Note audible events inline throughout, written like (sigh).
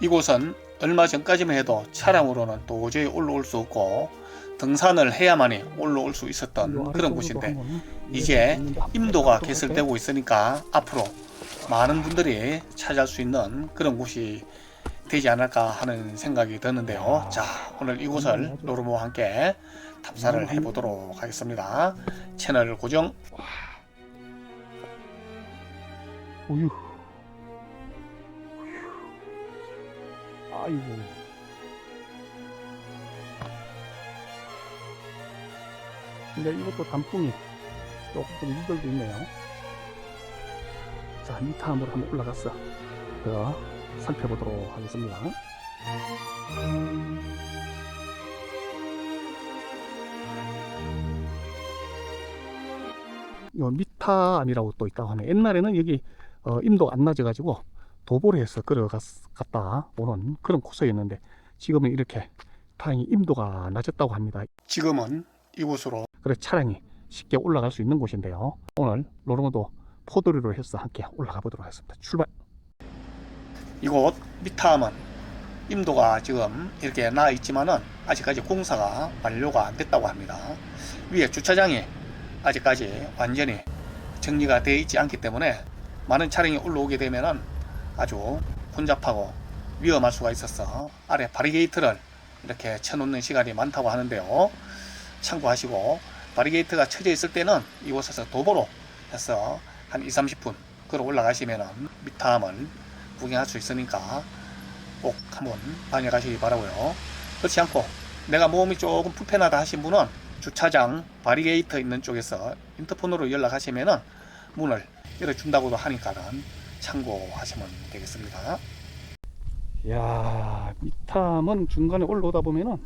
이곳은 얼마 전까지만 해도 차량으로는 도저히 올라올 수 없고 등산을 해야만이 올라올 수 있었던 그런 곳인데 이제 임도가 개설되고 있으니까 앞으로 많은 분들이 찾아올 수 있는 그런 곳이 되지 않을까 하는 생각이 드는데요. 자, 오늘 이곳을 노르모와 함께 탐사를 해보도록 하겠습니다. 채널 고정. 우유. 아이고. 근데 이것도 단풍이 조금 물들고 있네요. 자, 미타함으로 한번 올라갔어. 그 살펴보도록 하겠습니다. 요 미타암이라고 또 있다고 하네. 옛날에는 여기 어, 임도가 안 낮아가지고 도보를 해서 걸어갔다 오는 그런 코스였는데 지금은 이렇게 다행히 임도가 낮았다고 합니다. 지금은 이곳으로 그래 차량이 쉽게 올라갈 수 있는 곳인데요. 오늘 노르모도 포도리로 해서 함께 올라가 보도록 하겠습니다. 출발! 이곳 미타함은 임도가 지금 이렇게 나 있지만은 아직까지 공사가 완료가 안 됐다고 합니다. 위에 주차장이 아직까지 완전히 정리가 되어 있지 않기 때문에 많은 차량이 올라오게 되면은 아주 혼잡하고 위험할 수가 있어서 아래 바리게이트를 이렇게 쳐놓는 시간이 많다고 하는데요. 참고하시고 바리게이트가 쳐져 있을 때는 이곳에서 도보로 해서 한 2, 30분 걸어 올라가시면은 미타함을 구경할 수 있으니까 꼭 한번 다녀가시기 바라고요. 그렇지 않고 내가 몸이 조금 불편하다 하신 분은 주차장 바리게이트 있는 쪽에서 인터폰으로 연락하시면은 문을 열어준다고도 하니까는 참고하시면 되겠습니다. 야 미탐은 중간에 올라오다 보면은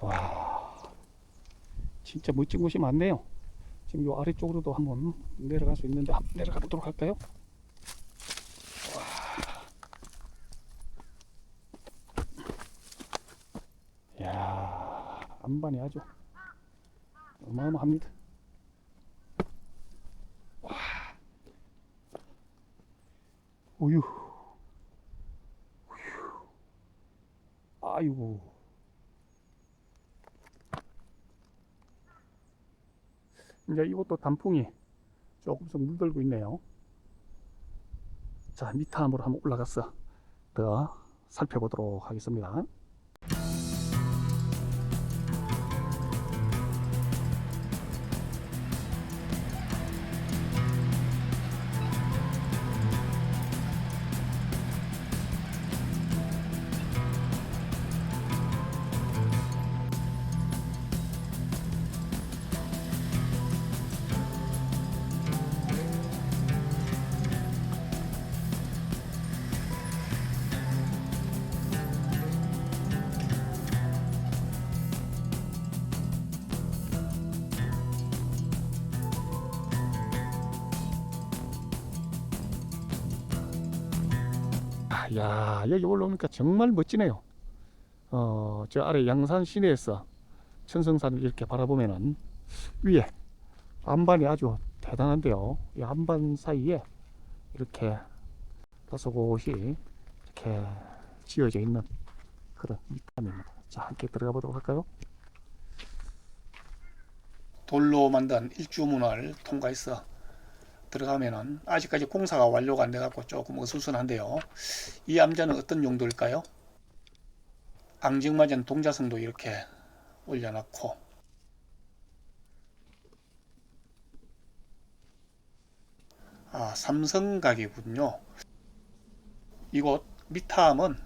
와 진짜 멋진 곳이 많네요. 지금 요 아래쪽으로도 한번 내려갈 수 있는데 한번 내려가 보도록 할까요? 와. 야 안반이 아주 어마어마합니다. 우유. 아이고. 이제 이것도 단풍이 조금씩 물들고 있네요. 자, 미타함으로 한번 올라가서 더 살펴보도록 하겠습니다. 야, 여기 올라오니까 정말 멋지네요. 어, 저 아래 양산 시내에서 천성산을 이렇게 바라보면은 위에 안반이 아주 대단한데요. 이 안반 사이에 이렇게 다섯 곳이 이렇게 지어져 있는 그런 밑감입니다. 자, 함께 들어가 보도록 할까요? 돌로 만든 일주문을 통과해서 들어가면은 아직까지 공사가 완료가 안 돼갖고 조금 어수선한데요. 이 암자는 어떤 용도일까요? 앙증맞은 동자성도 이렇게 올려놨고 아 삼성각이군요. 이곳 미타함은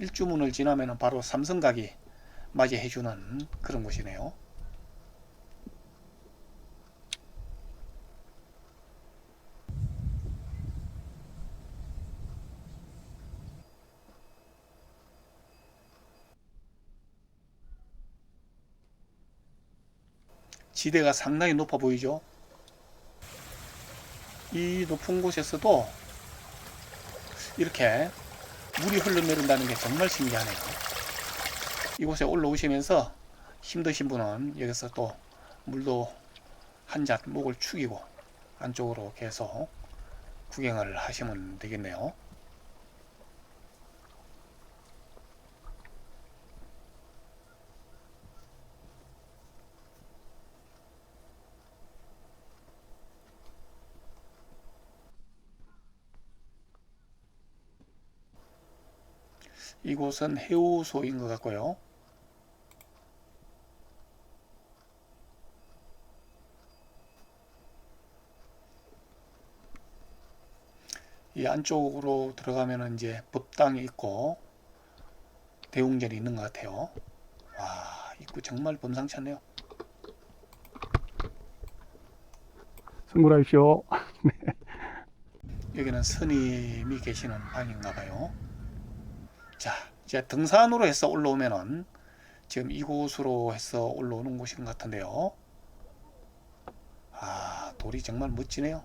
일주문을 지나면 바로 삼성각이 맞이해주는 그런 곳이네요. 지대가 상당히 높아 보이죠. 이 높은 곳에서도 이렇게 물이 흘러내린다는 게 정말 신기하네요. 이곳에 올라오시면서 힘드신 분은 여기서 또 물도 한 잔 목을 축이고 안쪽으로 계속 구경을 하시면 되겠네요. 이곳은 해우소인 것 같고요. 이 안쪽으로 들어가면 이제 법당이 있고 대웅전이 있는 것 같아요. 와, 입구 정말 범상치 않네요. 승부하십시오. (laughs) 여기는 스님이 계시는 방인가 봐요. 자, 이제 등산으로 해서 올라오면은 지금 이곳으로 해서 올라오는 곳인 것 같은데요. 아, 돌이 정말 멋지네요.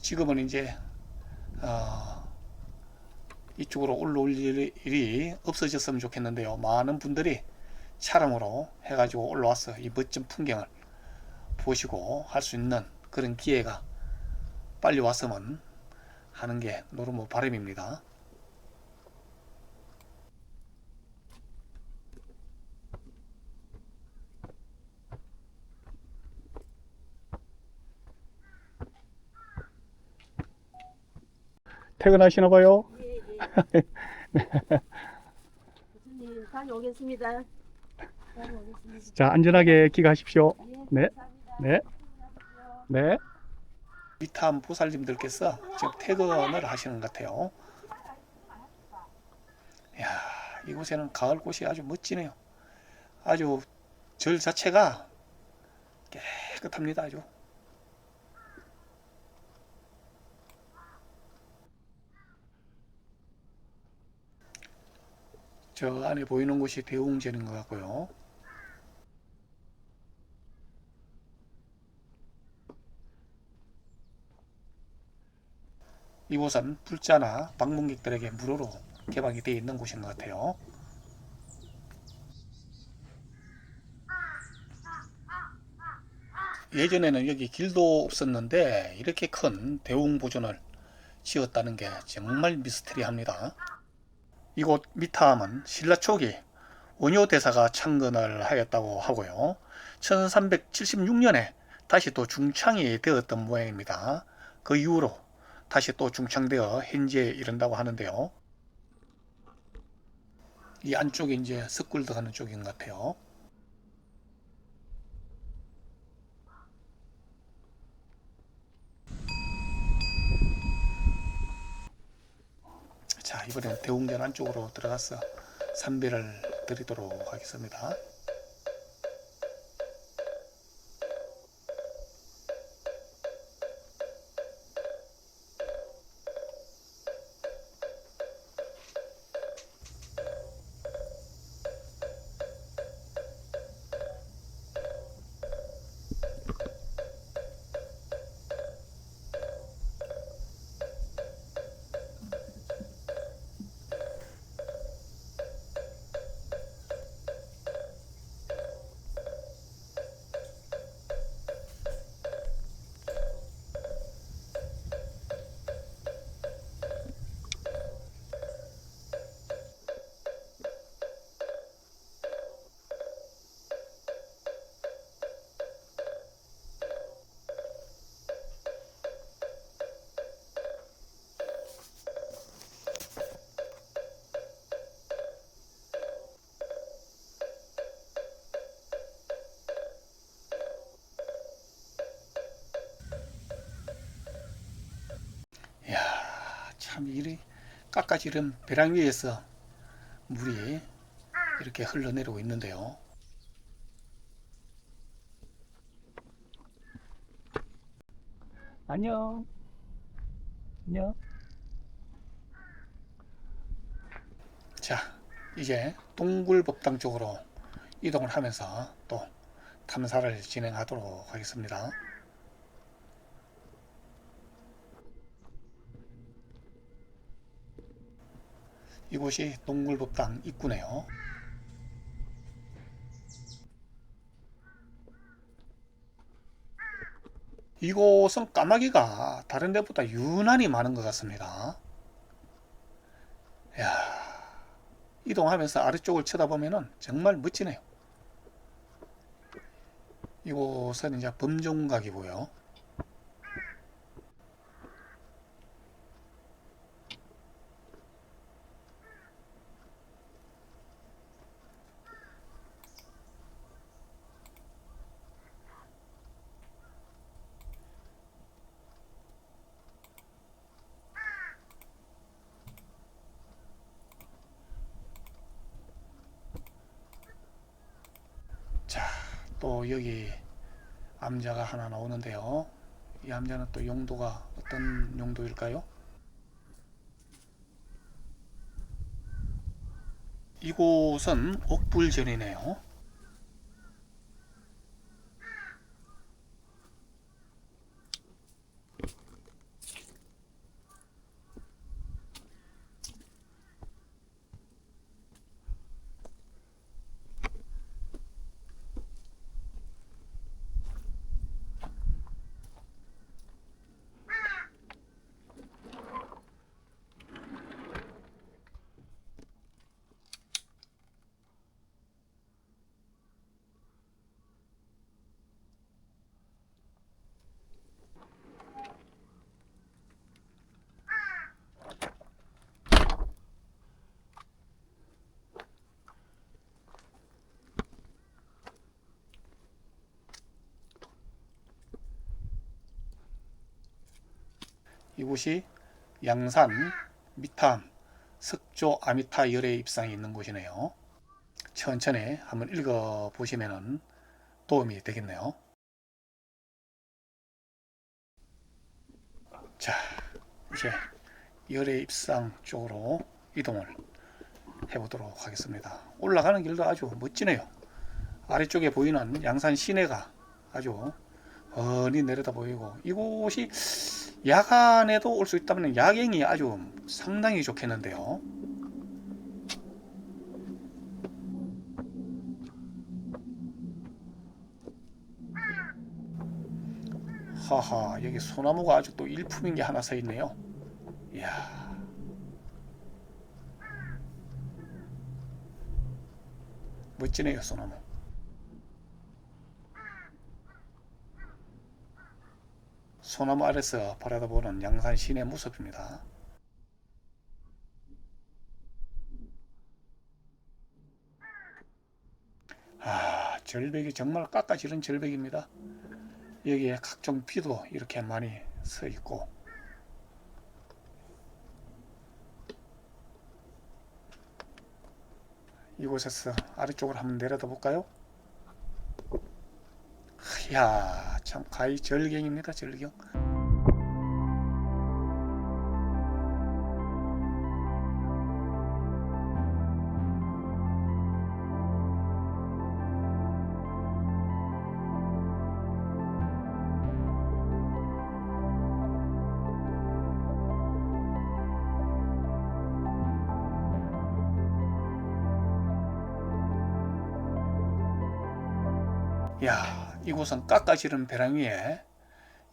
지금은 이제 어, 이쪽으로 올라올 일이, 없어졌으면 좋겠는데요. 많은 분들이 차량으로 해가지고 올라와서 이 멋진 풍경을 보시고 할 수 있는 그런 기회가 빨리 왔으면 하는 게 노르모 바람입니다. 퇴근하시나 봐요. 예, 예. 교수님 다녀오겠습니다. 다녀오겠습니다. 자, 안전하게 귀가하십시오. 예, 네. 네. 네. 위탐 보살님들께서 지금 퇴근을 하시는 것 같아요. 이야, 이곳에는 가을 곳이 아주 멋지네요. 아주 절 자체가 깨끗합니다. 아주. 저 안에 보이는 곳이 대웅전인 것 같고요. 이곳은 불자나 방문객들에게 무료로 개방이 되어 있는 곳인 것 같아요. 예전에는 여기 길도 없었는데 이렇게 큰 대웅 보존을 지었다는 게 정말 미스테리합니다. 이곳 미타함은 신라 초기 원효 대사가 창건을 하였다고 하고요. 1376년에 다시 또 중창이 되었던 모양입니다. 그 이후로 다시 또 중창되어 현재에 이른다고 하는데요. 이 안쪽에 이제 석굴 들어가는 쪽인 것 같아요. 자, 이번엔 대웅전 안쪽으로 들어가서 삼배를 드리도록 하겠습니다. 깎아지른 벼랑 위에서 물이 이렇게 흘러내리고 있는데요. 안녕. 안녕. 자, 이제 동굴법당 쪽으로 이동을 하면서 또 탐사를 진행하도록 하겠습니다. 이곳이 동굴법당 입구네요. 이곳은 까마귀가 다른 데보다 유난히 많은 것 같습니다. 야, 이동하면서 아래쪽을 쳐다보면 정말 멋지네요. 이곳은 이제 범종각이고요. 또 여기 암자가 하나 나오는데요. 이 암자는 또 용도가 어떤 용도일까요? 이곳은 옥불전이네요. 이곳이 양산 미탐 석조 아미타 열의 입상이 있는 곳이네요. 천천히 한번 읽어 보시면 도움이 되겠네요. 자, 이제 열의 입상 쪽으로 이동을 해보도록 하겠습니다. 올라가는 길도 아주 멋지네요. 아래쪽에 보이는 양산 시내가 아주 훤히 내려다 보이고 이곳이 야간에도 올 수 있다면 야경이 아주 상당히 좋겠는데요. 하하 여기 소나무가 아주 또 일품인 게 하나 서 있네요. 이야. 멋지네요 소나무. 소나무 아래서 바라다보는 양산 시내 모습입니다. 아, 절벽이 정말 깎아지른 절벽입니다. 여기에 각종 비도 이렇게 많이 서 있고 이곳에서 아래쪽으로 한번 내려다 볼까요? 이야, 참 가히 절경입니다, 절경. 야, 이곳은 깎아지른 벼랑 위에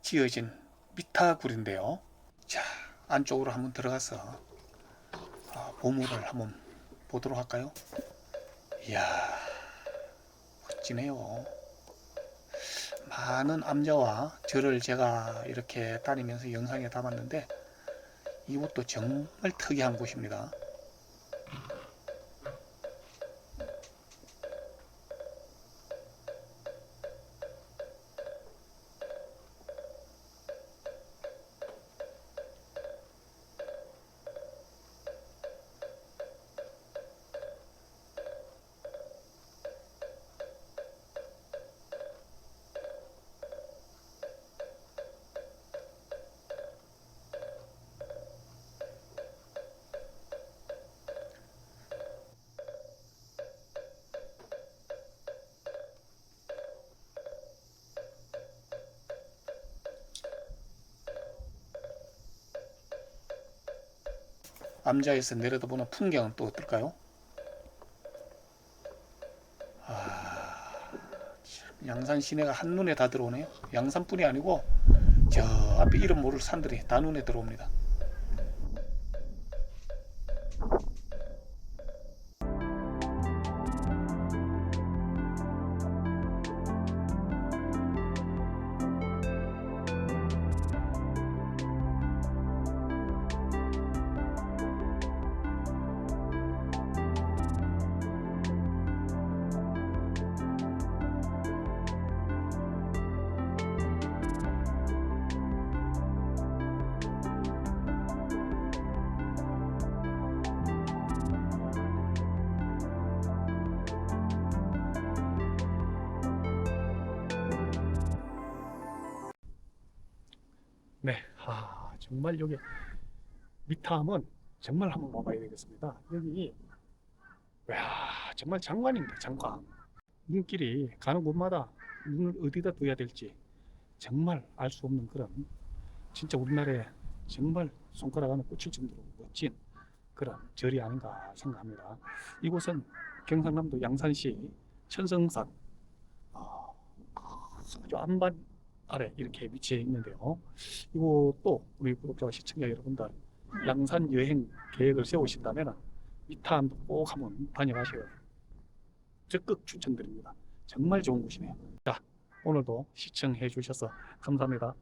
지어진 미타굴인데요. 자, 안쪽으로 한번 들어가서 아, 보물을 한번 보도록 할까요? 이야, 멋지네요. 많은 암자와 절을 제가 이렇게 다니면서 영상에 담았는데 이곳도 정말 특이한 곳입니다. 암자에서 내려다보는 풍경은 또 어떨까요? 아, 참, 양산 시내가 한눈에 다 들어오네요. 양산뿐이 아니고 저 앞에 이름 모를 산들이 다 눈에 들어옵니다. 하, 정말 여기 미탐은 정말 한번 와봐야 되겠습니다. 여기 야 정말 장관입니다. 장관. 눈길이 가는 곳마다 눈을 어디다 둬야 될지 정말 알 수 없는 그런 진짜 우리나라에 정말 손가락 안에 꽂힐 정도로 멋진 그런 절이 아닌가 생각합니다. 이곳은 경상남도 양산시 천성산 어, 아주 안반 아래 이렇게 위치해 있는데요. 이곳도 우리 구독자와 시청자 여러분들 양산 여행 계획을 세우신다면 미타함도 꼭 한번 다녀가셔요. 적극 추천드립니다. 정말 좋은 곳이네요. 자, 오늘도 시청해 주셔서 감사합니다.